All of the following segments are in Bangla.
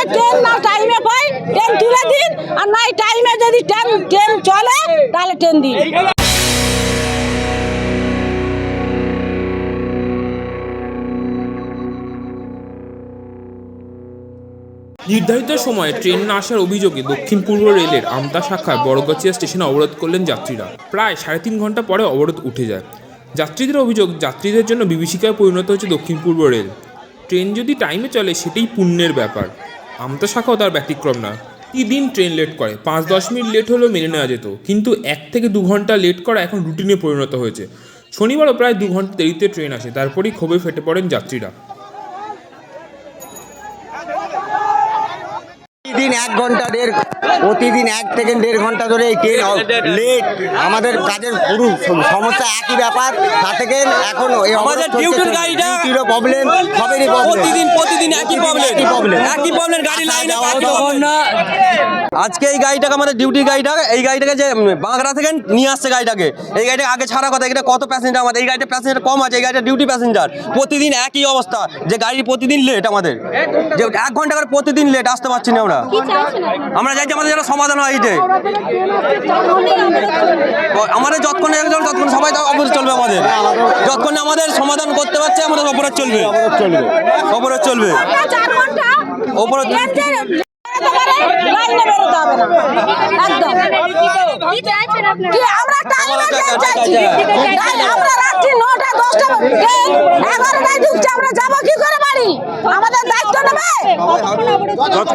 আমাদের ট্রেন না টাইমে পাই ট্রেন তুলে দিন, আর নাই টাইমে যদি ট্রেন ট্রেন চলে, তাহলে ট্রেন দিন। নির্ধারিত সময়ে ট্রেন না আসার অভিযোগে দক্ষিণ পূর্ব রেলের আমতা শাখার বড়গাছিয়া স্টেশনে অবরোধ করলেন যাত্রীরা। প্রায় সাড়ে তিন ঘণ্টা পরে অবরোধ উঠে যায়। যাত্রীদের অভিযোগ, যাত্রীদের জন্য বিভীষিকায় পরিণত হচ্ছে দক্ষিণ পূর্ব রেল। ট্রেন যদি টাইমে চলে, সেটাই পুণ্যের ব্যাপার। আমতা শাখাও তার ব্যতিক্রম না। দিন ট্রেন লেট করে। পাঁচ দশ মিনিট লেট হলেও মেনে নেওয়া যেত। কিন্তু এক থেকে দু ঘণ্টা লেট করা এখন রুটিনে পরিণত হয়েছে। শনিবারও প্রায় দু ঘণ্টা দেরিতে ট্রেন আসে। তারপরেই ক্ষোভে ফেটে পড়েন যাত্রীরা। প্রতিদিন এক ঘণ্টা দেড় প্রতিদিন এক থেকে দেড় ঘণ্টা ধরে এই ট্রেন লেট আমাদের কাজের পুরো সমস্যা একই ব্যাপার। তা থেকে এখন আমাদের প্রবলেম সবেরই প্রবলেম প্রতিদিন একই প্রবলেম একই প্রবলেম গাড়ি লাইনে না। আজকে এই গাড়িটাকে আমাদের ডিউটি গাড়িটা এই গাড়িটাকে যে বাঁকড়া থেকে নিয়ে আসছে গাড়িটাকে এই গাড়িটা আগে ছাড়া কথা এটা কত প্যাসেঞ্জার আমাদের? এই গাড়িটা প্যাসেঞ্জার কম আছে এই গাড়িটা ডিউটি প্যাসেঞ্জার প্রতিদিন একই অবস্থা যে গাড়ি প্রতিদিন লেট আমাদের। যে এক ঘণ্টা করে প্রতিদিন লেট আসতে পারছি না আমরা। আমরা চাইছি আমাদের যেন সমাধান হয় এইটাই। আমাদের যতক্ষণ সবাই তো অপরাধ চলবে আমাদের। যতক্ষণ আমাদের সমাধান করতে পারছে আমাদের অপরাধ চলবে। অপরাধ চলবে। ঢুকছে বাড়ি আমাদের দায়িত্ব নেবে ছটা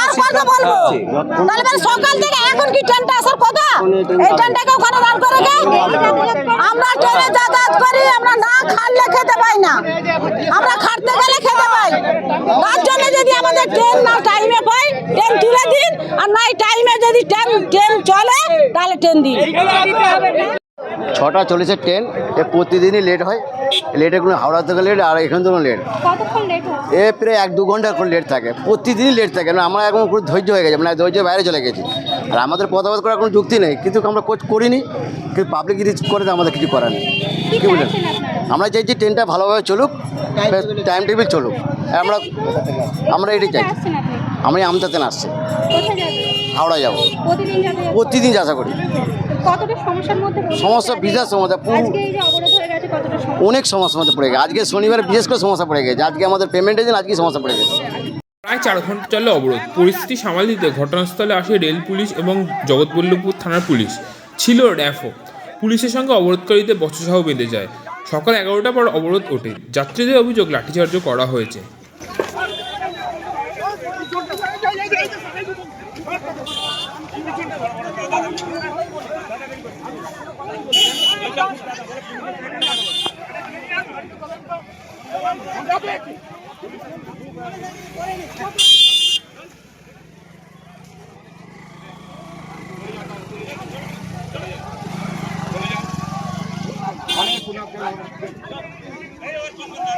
আর বলব? তাহলে সকাল থেকে এখন কি ট্রেনটা আসার কথা? এই ট্রেনটাকে ওখানে দাঁড় করে আমরা ট্রেনে যাতায়াত করি আমরা না খাটলে খেতে পাই না। আমরা খাটতে গেলে খেতে পাই। তার জন্য যদি আমাদের ট্রেন না টাইমে পাই ট্রেন তুলে দিন। আর নাই টাইমে যদি ট্রেন ট্রেন চলে তাহলে ট্রেন দিন। ছটা চল্লিশের ট্রেন এ প্রতিদিনই লেট হয়। লেটে কোনো হাওড়া থেকে লেট আর এখান থেকে লেট কতক্ষণ লেট হয়? এ প্রায় এক দু ঘণ্টা করে লেট থাকে। প্রতিদিনই লেট থাকে। না আমরা এখন পুরো ধৈর্য হয়ে গেছে। মানে ধৈর্য বাইরে চলে গেছি। আর আমাদের পদাবাদ করার কোনো যুক্তি নেই। কিন্তু আমরা কোচ করিনি। কিন্তু পাবলিক যদি করে দেয় আমাদের কিছু করার নেই। কী বললেন? আমরা চাইছি ট্রেনটা ভালোভাবে চলুক টাইম টেবিল চলুক। আমরা আমরা এটাই চাই আমি আমতাতে আসছি। হাওড়া যাব। প্রতিদিন যাবে প্রতিদিন যাচা করি। কতটা সমস্যার মধ্যে সমস্যা বিশাল সমস্যা আজকে এই যে অবরোধ হয়ে গেছে কতটা সমস্যা? অনেক সমস্যার মধ্যে পড়ে গেছে। আজকে শনিবার বিশেষ করে সমস্যা পড়ে গেছে। আজকে আমাদের পেমেন্টের জন্য আজকে সমস্যা পড়ে গেছে। প্রায় চার ঘণ্টা চলে অবরোধ। পরিস্থিতি সামাল দিতে ঘটনাস্থলে আসে রেল পুলিশ এবং জগৎবল্লভপুর থানার পুলিশ। ছিল র্যাফও। পুলিশের সঙ্গে অবরোধকারীদের বচসাহ বেঁধে যায়। সকাল এগারোটা পর অবরোধ ওঠে। যাত্রীদের অভিযোগ লাঠিচার্জ করা হয়েছে।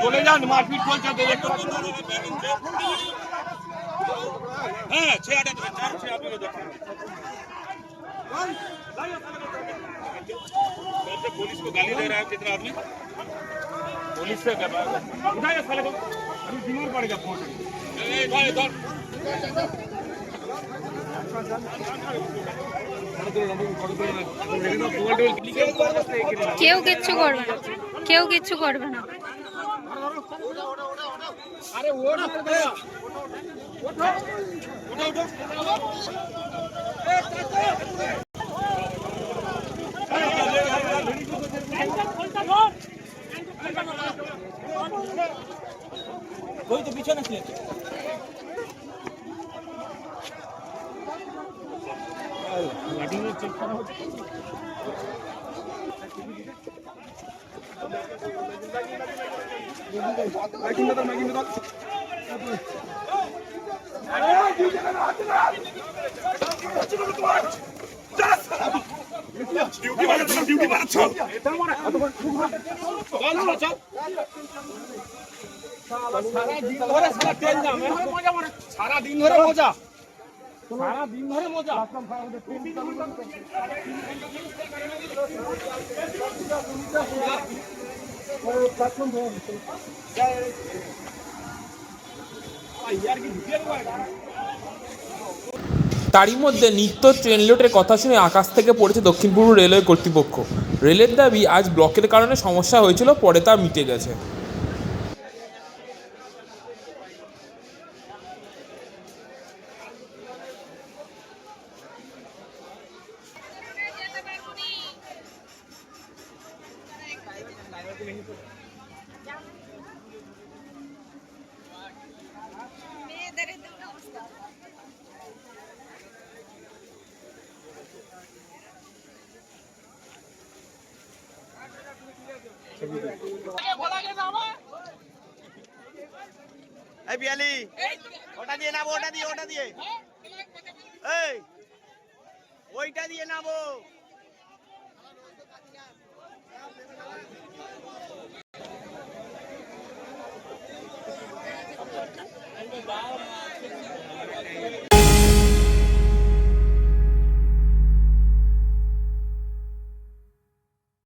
চলে যান মারপিট চলছে তো দেখতে হ্যাঁ ছেড়ে দেবেন চার ছেড়ে আপনাকে দেখুন पुलिस को गाली दे रहा है कितना आदमी पुलिस से उठाइए साले को अभी बीमार पड़ेगा फोन इधर इधर কেউ কিচ্ছু করবে না কেউ কিচ্ছু করবে না ডিউটি বাড়াচ্ছ ডিউটি বাড়াচ্ছ চল চল চল। তারই মধ্যে নিত্য ট্রেন লোটের কথা শুনে আকাশ থেকে পড়েছে দক্ষিণ পূর্ব রেলওয়ে কর্তৃপক্ষ। রেলের দাবি, আজ ব্লকের কারণে সমস্যা হয়েছিল, পরে তা মিটে গেছে। এই বিয়ালি ওটা দিয়ে নাবো ওটা দিয়ে ওটা দিয়ে। এই ওইটা দিয়ে নাবো బాగా